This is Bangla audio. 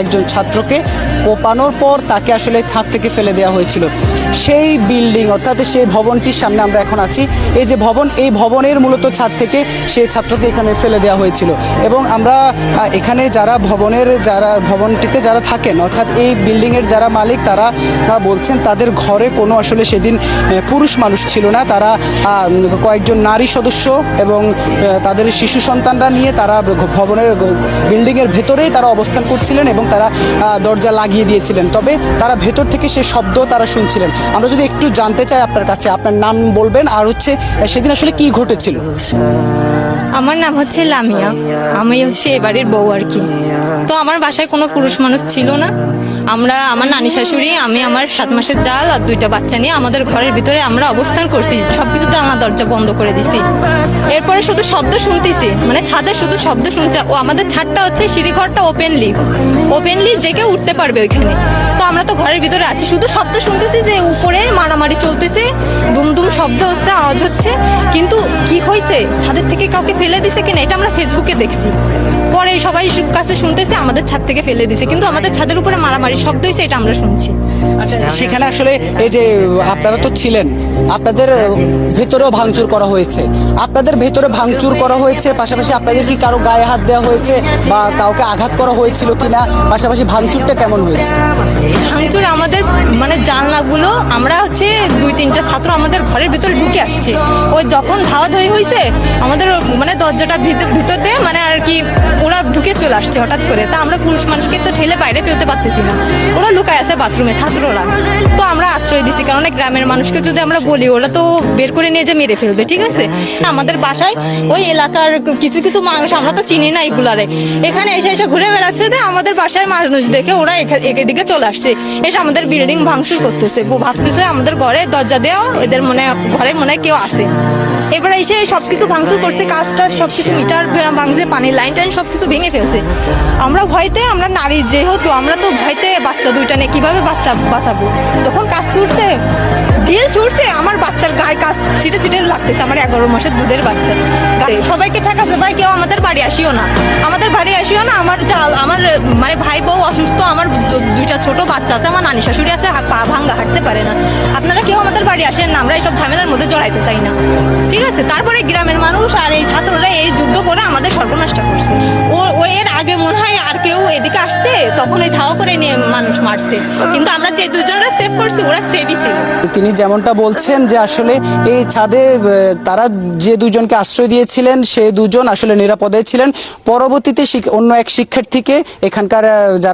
একজন ছাত্রকে কোপানোর পর তাকে আসলে ছাদ থেকে ফেলে দেওয়া হয়েছিল। সেই বিল্ডিং অর্থাৎ সেই ভবনটির সামনে আমরা এখন আছি। এই যে ভবন, এই ভবনের মূলত ছাদ থেকে সেই ছাত্রকে এখানে ফেলে দেওয়া হয়েছিল। এবং আমরা এখানে যারা ভবনের, যারা ভবনটিতে যারা থাকেন, অর্থাৎ এই বিল্ডিংয়ের যারা মালিক, তারা বলছেন তাদের ঘরে কোনো আসলে সেদিন পুরুষ মানুষ ছিল না। তারা কয়েকজন নারী সদস্য এবং তাদের শিশু সন্তানরা নিয়ে তারা ভবনের বিল্ডিংয়ের ভেতরেই তারা অবস্থান করছিলেন এবং তারা দরজা লাগিয়ে দিয়েছিলেন। তবে তারা ভেতর থেকে সে শব্দ তারা শুনছিলেন। আমরা যদি একটু জানতে চাই আপনার কাছে, আপনার নাম বলবেন আর হচ্ছে সেদিন আসলে কি ঘটেছিল? আমার নাম হচ্ছে লামিয়া। আমি হচ্ছে এবারের বউ আর কি। তো আমার বাসায় কোনো পুরুষ মানুষ ছিল না। আমরা, আমার নানি শাশুড়ি, আমি আমার সাত মাসের জাল আর দুইটা বাচ্চা নিয়ে আমাদের ঘরের ভিতরে আমরা অবস্থান করছি। সব সবকিছু জানলা দরজা বন্ধ করে দিছি। এরপরে শুধু শব্দ শুনতেছি। মানে ছাদে শুধু শব্দ শুনছে। ও আমাদের ছাদটা হচ্ছে সিঁড়ি ঘরটা ওপেনলি ওপেনলি যে কেউ উঠতে পারবে ওইখানে। আমরা তো ঘরের ভিতরে আছি। শুধু শব্দ শুনতেছি যে উপরে মারামারি চলতেছে দুম দুম শব্দ হচ্ছে, আওয়াজ হচ্ছে। কিন্তু কি হয়েছে? ছাদের থেকে কাউকে ফেলে দিছে কিনা, এটা আমরা ফেসবুকে দেখছি। পরে সবাই কাছে শুনতেছে, আমাদের ছাদ থেকে ফেলে দিছে। কিন্তু আমাদের ছাদের উপরে মারামারি শব্দ হয়েছে, এটা আমরা শুনছি। আচ্ছা সেখানে আসলে এই যে আপনারা তো ছিলেন, আপনাদের ভেতরেও ভাঙচুর করা হয়েছে। আপনাদের ভেতরে ভাঙচুর করা হয়েছে, পাশাপাশি আপনাদের কি কারও গায়ে হাত দেওয়া হয়েছে বা কাউকে আঘাত করা হয়েছিল কিনা? পাশাপাশি ভাঙচুরটা কেমন হয়েছে? ভাঙচুর আমাদের মানে জানলাগুলো, আমরা হচ্ছে দুই, তিনটা ছাত্র আমাদের ঘরের ভিতরে ঢুকে আসছে। ওই যখন ধাওয়া ধই হয়েছে আমাদের মানে দরজাটা ভিতর দিয়ে মানে আর কি ওরা ঢুকে চলে আসছে হঠাৎ করে। তা আমরা পুরুষ মানুষকে তো ঠেলে বাইরে ফেলতে পারতেছি না। ওরা লুকায় বাথরুমে ছাত্ররা। তো আমরা আশ্রয় দিছি, কারণ গ্রামের মানুষকে যদি আমরা বলি, ওরা তো বের করে নিয়ে যে মেরে ফেলবে, ঠিক আছে? আমাদের বাসায় ওই এলাকার কিছু কিছু মানুষ, আমরা তো চিনি না এগুলারে। এখানে এসে এসে ঘুরে বেড়াচ্ছে যে আমাদের বাসায় মানুষ দেখে ওরা এদিকে চলে আসছে। এসে আমাদের বিল্ডিং ভাঙচুর করতেছে। ভাবতেছে আমাদের ঘরে দরজা দেওয়া এদের মনে, ঘরে মনে কেউ আছে। এবারে এসে সব কিছু ভাঙচুর করছে, কাজটা সবকিছু মিটার ভাঙছে, পানির লাইন টাইন সব কিছু ভেঙে ফেলছে। আমরা ভয়তে, আমরা নারী যেহেতু, আমরা তো ভয়তে বাচ্চা দুইটা নিয়ে কীভাবে বাচ্চা বাঁচাবো? যখন কাজ ছুটছে ঢিল ছুটছে গায়ে কাজ ছিটে ছিটে লাগতেছে আমার এগারো মাসের দুধের বাচ্চা। সবাইকে ঠেকাছে ভাই কেউ আমাদের বাড়ি আসিও না। আমাদের বাড়ি আসিও না আমার জাল আমার মানে ভাই বউ অসুস্থ আমার দুইটা ছোট বাচ্চা আছে আমার নানি শাশুড়ি আছে পা ভাঙ্গা হাঁটতে পারে না। আপনারা কেউ আমাদের বাড়ি আসেন না আমরা এইসব ঝামেলার মধ্যে জড়াইতে চাই না। ঠিক আছে? তারপরে গ্রামের মানুষ আর এই ছাত্ররা এই যুদ্ধ করে আমাদের সর্বনাশটা করছে। এদিকে আসছে, তখন ওই ধাওয়া করে নিয়ে মানুষ মারছে। কিন্তু আমরা যে দুজনরা সেভ করছি, ওরা সেভই ছিল। তিনি যেমনটা বলছেন যে আসলে এই ছাদে তারা যে দুজনকে আশ্রয় দিয়েছিলেন, সে দুজন আসলে নিরাপদে ছিলেন। পরবর্তীতে অন্য এক শিক্ষার্থীকে এখানকার